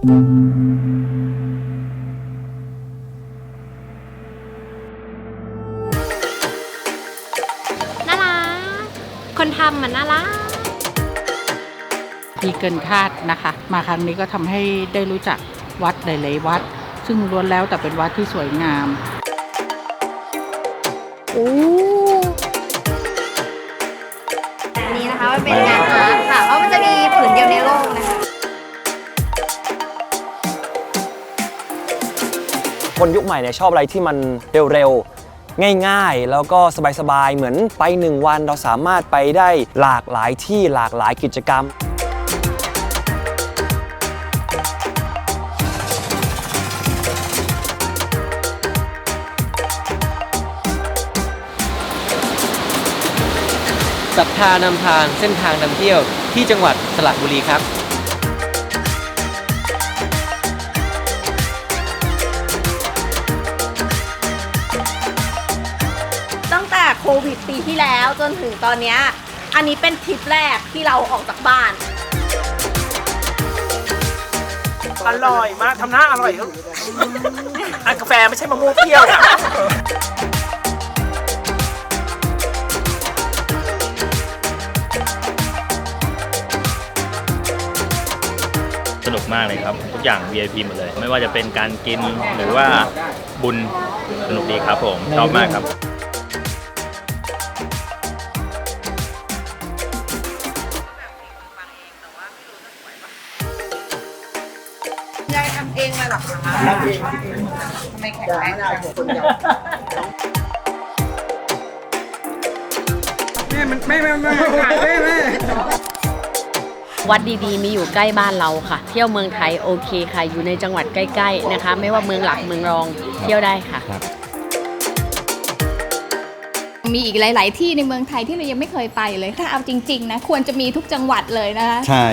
น่ารัก คนทำมันน่ารัก ดีเกินคาดนะคะ มาครั้งนี้ก็ทำให้ได้รู้จักวัดหลายๆวัด ซึ่งล้วนแล้วแต่เป็นวัดที่สวยงามอันนี้นะคะมันเป็นงาน คนยุคใหม่เนี่ยชอบอะไรที่มันเร็วๆ ง่ายๆ แล้วก็สบายๆ เหมือนไปหนึ่งวันเราสามารถไปได้หลากหลายที่หลากหลายกิจกรรมศรัทธานำทางเส้นทางนำเที่ยวที่จังหวัดสระบุรีครับ โควิดปีที่แล้วจนถึงตอนเนี้ยอันนี้เป็นทริปแรกที่เราออกจากบ้าน อร่อยมากทำหน้าอร่อยครับอันกาแฟไม่ใช่มะม่วงเปรี้ยวนะสนุกมากเลยครับ ทุกอย่าง VIP หมดเลย ไม่ว่าจะเป็นการกินหรือว่าบุญสนุกดีครับผม ชอบมากครับ วัดดีๆ มีอยู่ใกล้บ้านเราค่ะ เที่ยวเมืองไทยโอเคค่ะ อยู่ในจังหวัดใกล้ๆนะคะ ไม่ว่าเมืองหลักเมืองรองเที่ยวได้ค่ะ มีอีกหลาย ๆ ที่ในเมืองไทยที่เรายังไม่เคยไปเลย ถ้าเอาจริง ๆ นะ ควรจะมีทุกจังหวัดเลยนะคะ ใช่